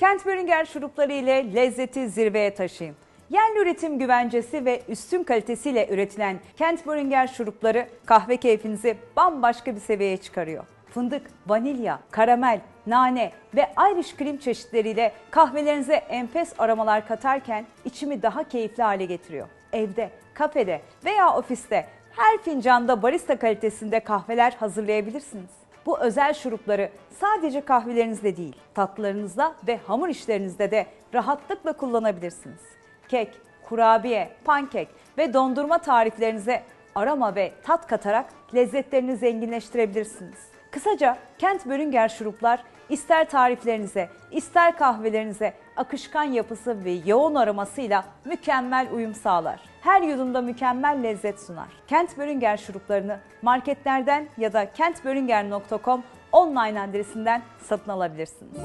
Kent Böringer şurupları ile lezzeti zirveye taşıyın. Yerli üretim güvencesi ve üstün kalitesiyle üretilen Kent Böringer şurupları kahve keyfinizi bambaşka bir seviyeye çıkarıyor. Fındık, vanilya, karamel, nane ve Irish cream çeşitleriyle kahvelerinize enfes aromalar katarken içimi daha keyifli hale getiriyor. Evde, kafede veya ofiste her fincanda barista kalitesinde kahveler hazırlayabilirsiniz. Bu özel şurupları sadece kahvelerinizde değil, tatlılarınızda ve hamur işlerinizde de rahatlıkla kullanabilirsiniz. Kek, kurabiye, pankek ve dondurma tariflerinize aroma ve tat katarak lezzetlerini zenginleştirebilirsiniz. Kısaca Kent Bölünger şuruplar ister tariflerinize, ister kahvelerinize akışkan yapısı ve yoğun aromasıyla mükemmel uyum sağlar. Her yudumda mükemmel lezzet sunar. Kent Bölünger şuruplarını marketlerden ya da kentbölünger.com online adresinden satın alabilirsiniz.